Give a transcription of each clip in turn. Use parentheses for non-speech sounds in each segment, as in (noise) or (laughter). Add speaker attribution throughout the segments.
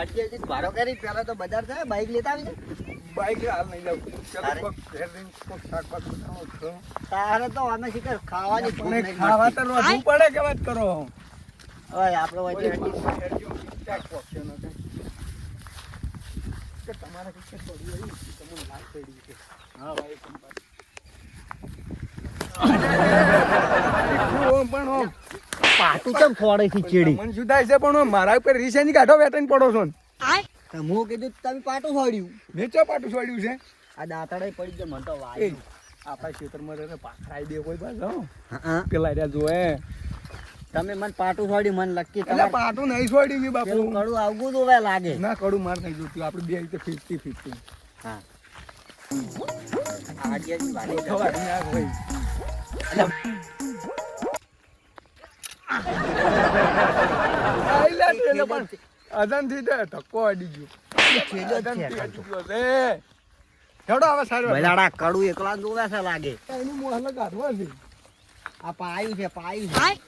Speaker 1: હટકે ભાડો કરી પેલા તો બજાર થાય બાઈક લેતા આવી
Speaker 2: બાઈક હાલ નહીં લઉં
Speaker 1: તારે? તો અમે શીખર ખાવાની
Speaker 2: ખાવા તો રોધવું પડે કે વાત કરો
Speaker 1: હવે આપણે વચ્ચે
Speaker 2: તમારે પડી તમને લાગ પડી છે.
Speaker 1: હા.
Speaker 2: ભાઈ (laughs) પણ
Speaker 1: પાટું કેમ ફોડે છે ચીડી?
Speaker 2: મન શું છે પણ મારા ઉપર રીસેની ગાંઠો વેટન પડો છો ને.
Speaker 1: તો હું કીધું તમે પાટું ફોડ્યું
Speaker 2: મેં ચો પાટું છોડ્યું છે?
Speaker 1: આ દાંતડે પડી ગયો મને તો વાય.
Speaker 2: આપણા ખેતરમાં રહે પાખરાઈ દે કોઈ પાછો
Speaker 1: હા.
Speaker 2: પેલા રહ્યા જોએ.
Speaker 1: તમે મને પાટું છોડ્યું મને લકી તમે
Speaker 2: પાટું નહીં છોડ્યું મેં બાપુ.
Speaker 1: કડું આવગું તો હવે લાગે.
Speaker 2: ના કડું માર નહીં જોતું. આપણે બે રીતે ફિફ્ટી ફિફ્ટી.
Speaker 1: હા.
Speaker 2: આજે જ ભાઈ ધક્કો અડી ગયો.
Speaker 1: છેલ્લો જ છે
Speaker 2: હવે સારું
Speaker 1: કડું એકલા જોવે લાગે.
Speaker 2: એની મોહલે કાઢવા છે.
Speaker 1: આ પાયું છે પાયું છે.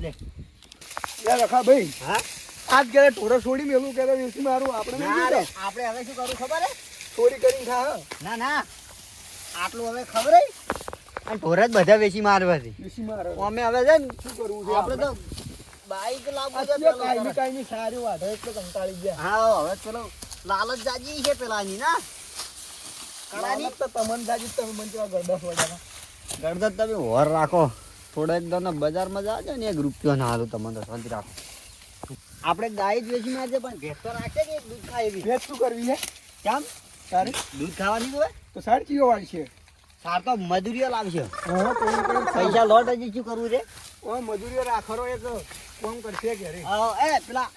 Speaker 1: લે.
Speaker 2: રખા ભાઈ.
Speaker 1: હા?
Speaker 2: આજ ક્યારે ટોરો છોડી મેલું કે મારું? આપણે.
Speaker 1: આપણે હવે શું કરું ખબર હે?
Speaker 2: ચોરી કરીને ખા.
Speaker 1: ના ના. આટલું હવે ખબર હે? અને ઢોરા જ બધા વેચી મારવાથી.
Speaker 2: વેચી મારે
Speaker 1: અમે હવે છે ને
Speaker 2: શું કરવું છે
Speaker 1: આપણે તો બાઈક લાવવું છે
Speaker 2: કાઈ કાઈ. સારી વાત હે એટલે કંટાળી ગયા.
Speaker 1: હા હવે પેલો લાલચ જાજી છે પેલાની ના? કડાની?
Speaker 2: તો તમને જાજી તમે મન જેવા ગરબા વડાના.
Speaker 1: ગરદત તમે હોર રાખો. થોડો એકદમ બજારમાં જાજો ને એક રૂપિયો ના હાલો તમને તો શાંતિ રાખો. આપણે ગાય જ વેચી મારજે પણ ભેંસ તો રાખે કે દૂધ ખાય એવી?
Speaker 2: ભેંસ શું કરવી છે?
Speaker 1: કેમ?
Speaker 2: સારી?
Speaker 1: દૂધ ખાવાની હોય?
Speaker 2: તો સારી ચીયો વાળી છે.
Speaker 1: સાર તો મજૂરીઓ
Speaker 2: તો કઈ
Speaker 1: પૈસા લોટ હજી શું કરવું છે?
Speaker 2: ઓ મજૂરીઓ રાખરો એક કોમ કરશે ઘરે.
Speaker 1: એ પેલા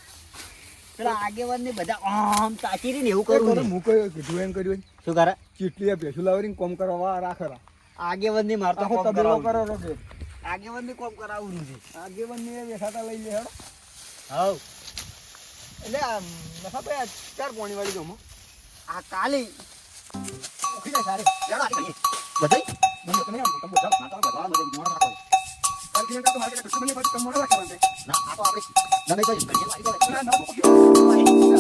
Speaker 1: પેલા આગેવાન ને બધા આમ તાચીરી ને એવું
Speaker 2: કરું
Speaker 1: કરવું.
Speaker 2: હું કઈ કીધું એમ કર્યું
Speaker 1: શું કરે?
Speaker 2: ચીટલી ભેસું લાવરીને કોમ કરવા રાખરા.
Speaker 1: આગેવાનની મારતો કોમ
Speaker 2: કરો
Speaker 1: આગેવાનની કોમ કરાવું છે.
Speaker 2: આગેવન ને બેસાતા લઈ લે
Speaker 1: હવ.
Speaker 2: એટલે નખા ભાઈ ચાર પોણી વાળી ગમો
Speaker 1: આ કાલી.
Speaker 2: ઉખી જાય સારે.
Speaker 1: બધાય
Speaker 2: મને તો નહીં આવડતું, તમે બોલો.
Speaker 1: ના, તમે બધા બધા મોઢા રાખો.
Speaker 2: કાલથી તો મારે કશું બને પાછું મોઢા રાખવાના છે.
Speaker 1: ના, આ તો આપણે ગમે તો જ કરીએ. જાય.
Speaker 2: ના, ના,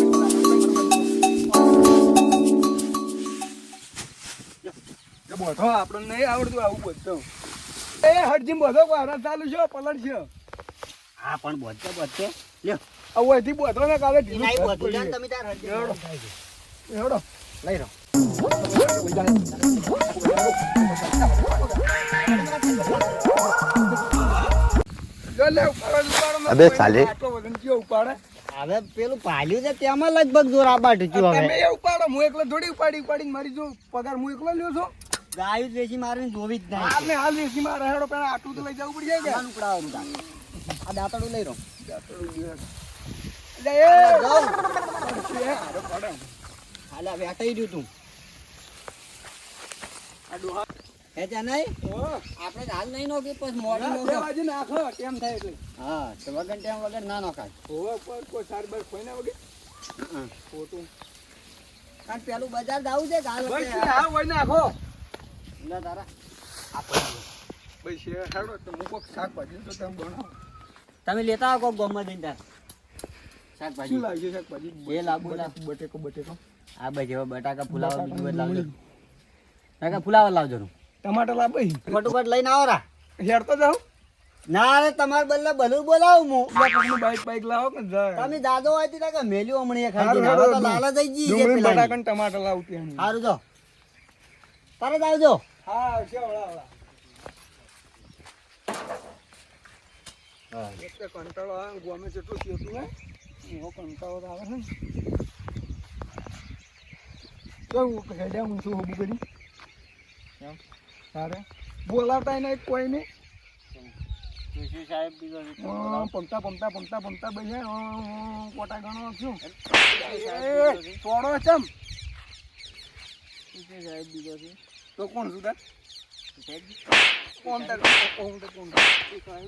Speaker 2: જો બોધો આપણને નહીં આવડતું આવું બધું એ હરજી બોધો વારા ચાલુ છે પલટ છે
Speaker 1: હા પણ બધે બધે લ્યો
Speaker 2: ને કાલે ઢીલું
Speaker 1: તમે તાર. લઈ
Speaker 2: લે,
Speaker 3: અબે સાલે.
Speaker 1: હવે પેલું પાલ્યું છે તેમાં લગભગ જોર આબાટ થયું હવે
Speaker 2: એ ઉપાડો હું એકલો થોડી ઉપાડી ઉપાડીને મારી જો પગાર હું એકલો લ્યો છું
Speaker 1: ગાયું જ વેચી મારવી જોવી જ નહીં
Speaker 2: હાલ ને હાલ વેચી મારે હેડો પેલા આટલું તો લઈ જવું પડશે કે
Speaker 1: આનું તાર. આ દાંતડું લઈ રહો
Speaker 2: દાંતડું એ
Speaker 1: જાઉં.
Speaker 2: એ પડે.
Speaker 1: હાલે હવે હટાઈ રહ્યું તું
Speaker 2: આ ડોહા
Speaker 1: હે ત્યાં નહીં? આપણે હાલ નહીં નોકી પછી મોડી
Speaker 2: ના, બે
Speaker 1: નાખો
Speaker 2: કેમ થાય એટલે.
Speaker 1: હા તો વગર ટેમ વગર ના નોખાય.
Speaker 2: હોવે પર કોઈ સાર બાર કોઈ ના વગે? ખોટું.
Speaker 1: કારણ પેલું બજાર જાવું છે કે
Speaker 2: બસ હા હોય નાખો?
Speaker 1: તારા.
Speaker 2: હેડો તો શાકભાજી તો તમે બનાવો
Speaker 1: તમે લેતા આવો ગોમમાં જઈને તાર
Speaker 2: શું
Speaker 1: શાકભાજી.
Speaker 2: લાગશે શાકભાજી?
Speaker 1: લાવવું લાવ.
Speaker 2: બટેકો બટેકો.
Speaker 1: આ ભાઈ જેવા બટાકા ફુલાવા બીજું બધું બટાકા લાવજો
Speaker 2: ટમાટર લાવ ભાઈ
Speaker 1: ફટોફટ લઈને આવો રા.
Speaker 2: હેડ તો જાઓ.
Speaker 1: ના રે તમારે બદલે ભલું બોલાવું હું.
Speaker 2: બાઈક બાઈક લાવો કે જાય
Speaker 1: તમે દાદો હોય ત્યાં કે મેલ્યું હમણાં એક હાજી હવે તો લાલા જઈ જી જે
Speaker 2: પેલા
Speaker 1: પેલાની.
Speaker 2: ટમાટર લાવું તે
Speaker 1: હારું જો. તરત આવજો.
Speaker 2: હા છે ઓળા ઓળા
Speaker 1: હા.
Speaker 2: એક તો કંટાળો આવે ગમે જેટલું થયું ને એવો કંટાળો આવે છે ને. કેવું હેડ્યા હું છું હું કરી
Speaker 1: કેમ?
Speaker 2: તારે? બોલાવતા કોઈ નહીં?
Speaker 1: જોશી સાહેબ બીજો
Speaker 2: પમતા પમતા પમતા પમતા ભાઈ હે, અ, અ, કોટા ગણો છું. તોડો ચમ.
Speaker 1: સાહેબ બીજો છે.
Speaker 2: તો કોણ
Speaker 1: સુધા
Speaker 2: કોણ તાર? કોણ? તાર કોણ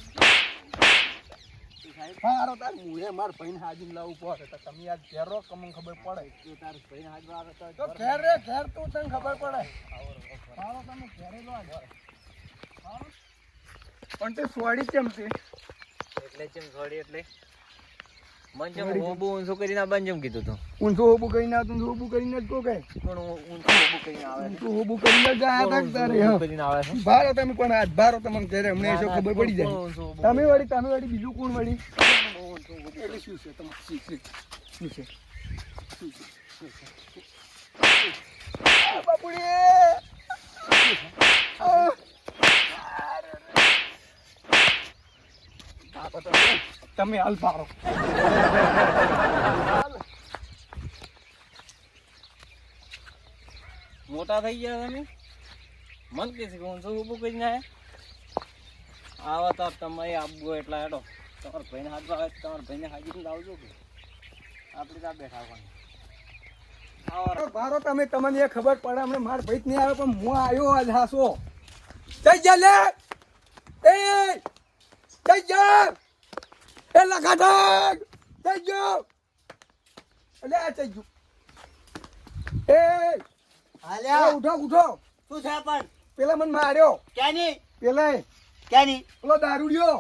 Speaker 2: હારો તાર મુએ માર ભાઈને હાજીને લાવવું પડે તો તમે યાદ ઘેરો કે ખબર પડે.
Speaker 1: તાર ભાઈ હાજર
Speaker 2: તો ઘેર રે ઘેર તું તને ખબર પડે. તમે. પણ તે સોડી કેમ છે
Speaker 1: એટલે એટલે
Speaker 3: કરીને કીધું તું
Speaker 2: ઊંચું ઊભું કરીને આવતું ને ઊભું કરીને જ કહો કે
Speaker 3: પણ હું ઊંચું કરીને આવે છે.
Speaker 2: ઊંચું કરીને જ આયા તા તારે હા.
Speaker 3: કરીને આવે છે
Speaker 2: ભારો તમે કોણ હાથ ભારો તમને ઘરે અમને એ ખબર પડી જાય તમે વળી તમે વળી બીજું કોણ વળી એટલે શું છે તમારે શું છે શું છે શું છે? શું છે? આ બાપુડી! તમે- ભારો
Speaker 3: મોટા થઈ ગયા તમે? મન કે છે કે શું ઊભું કરીને આયા? આવા તો તમે આપવું એટલા હેડો. તમારા ભાઈને હાથ આવે તમારા ભાઈને હાજી લાવજો કે. આપણે ત્યાં બેઠા આવો
Speaker 2: ભારો તમે તમને એ ખબર પડે અમને માર ભાઈ નહીં આવે પણ હું આવ્યો આજ હાસો. જઈ જા લે એ! જઈ જા એ લખાટક જઈ ગયો અલે આ જઈ ગયું એ!
Speaker 1: હાલ્યા.
Speaker 2: ઉઠો ઉઠો.
Speaker 1: શું છે પણ?
Speaker 2: પેલા મને માર્યો.
Speaker 1: ક્યાંની?
Speaker 2: પેલા
Speaker 1: ક્યાંની?
Speaker 2: પેલો દારૂડિયો.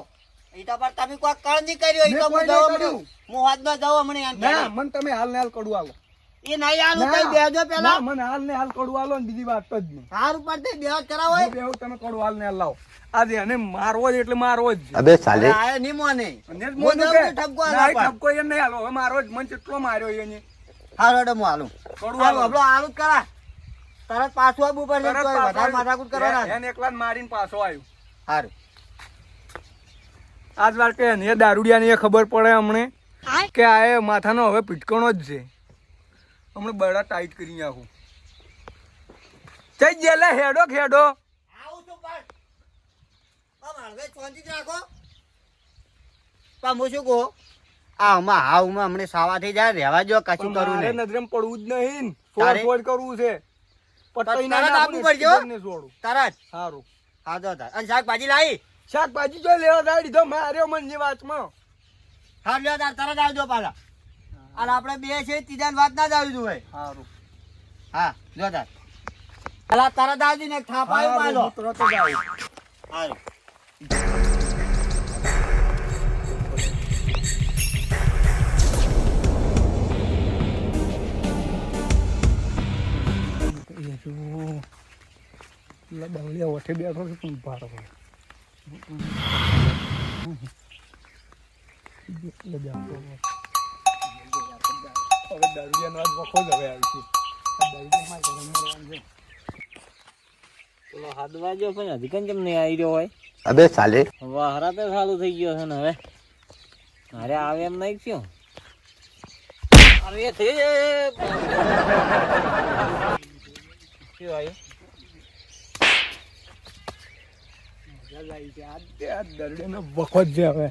Speaker 1: ઈટા પર તમે કોઈ કળ નહીં કર્યો
Speaker 2: ઈટા
Speaker 1: હું દવા. હું હાથમાં દવા મને
Speaker 2: ના મને તમે હાલ ને હાલ કડું આલો
Speaker 1: એ નહીં આલું
Speaker 2: ના,
Speaker 1: કઈ પેલા.
Speaker 2: મને હાલ ને હાલ કડું આલો ને બીજી વાત જ નહીં.
Speaker 1: હાર ઉપરથી બેહજ કરાવો.
Speaker 2: હું બેહું, તમે કડું હાલ ને હાલ લાવો. આજે એને મારવો જ એટલે મારવો જ
Speaker 4: અબે સાલે.
Speaker 1: આયા નહીં. મોને
Speaker 2: અને જ
Speaker 1: હું
Speaker 2: મોઢું
Speaker 1: દઉં
Speaker 2: કે,
Speaker 1: ઠપકો
Speaker 2: ના, ઠપકો એને નહીં હાલો. મારો જ. મન કેટલો માર્યો એને.
Speaker 1: હારો હેડો હાલું.
Speaker 2: કડું
Speaker 1: હાલો
Speaker 2: હાલો.
Speaker 1: હબળો જ કરા. તરત પાછું આબુ પડશે
Speaker 2: તરત પાછો
Speaker 1: વધારે માથાકૂટ કરવાના
Speaker 2: એને એકલા જ મારીને પાછો આવ્યો.
Speaker 1: હારું.
Speaker 2: આજ વાર કે એને દારૂડિયાની એ ખબર પડે હમણે કે આ એ માથાનો હવે પીટકણો જ છે. હમણે બડા ટાઈટ કરી નાખું. જઈ જેલે હેડો ખેડો.
Speaker 1: આવું છું પણ. આમ હળવે શાંતિથી રાખો. પણ શું કહું. આ હમણાં હાવમાં હમણે સાવા થઈ જાય રહેવા જો કશું કરું નહીં.
Speaker 2: નજરેમ પડવું જ નહીં. સોડ કરવું છે. પટ્ટાઈ ના
Speaker 1: આપવું તરત.
Speaker 2: સારું
Speaker 1: હા તો તાર. અને શાકભાજી લાવી?
Speaker 2: શાકભાજી જો લેવા દાડી તો માર્યો ની વાતમાં.
Speaker 1: હા લેવા તાર તરત આવજો પાછા. અને આપણે બે છે ત્રીજાની વાત ના જ આવી જોઈએ
Speaker 2: સારું
Speaker 1: હા જો તાર પેલા તરત આવજો ને એક થાપ આવ્યો
Speaker 2: સારું,
Speaker 1: પાછો.
Speaker 2: હું તરત જ આવું
Speaker 1: હારું.
Speaker 2: એ જો પેલા બંગલિયા ઓઠે બેઠો છે પણ ભારો એટલે બેઠો છે. હવે દારૂડિયાનો આજ વખો જ હવે આવી છે.
Speaker 3: પેલો હાથ વાગ્યો પણ હજી કેમ નહીં આવી રહ્યો હોય?
Speaker 4: અબે સાલે.
Speaker 3: વાહરા તો સારું થઈ ગયો છે ને હવે. અરે આવે એમ નહીં થયો. અરે તે શું આવ્યું?
Speaker 2: મજા જ આવી છે. આ દારૂડિયાનો વખો જ છે હવે.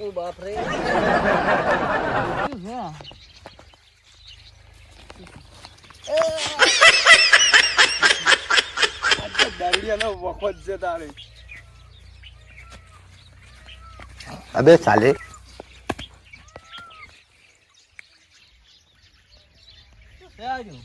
Speaker 3: ઓ બાપ રે
Speaker 2: આ તો દારૂડિયાનો વખો જ છે તારે.
Speaker 4: અબે સાલે
Speaker 3: શું આવ્યું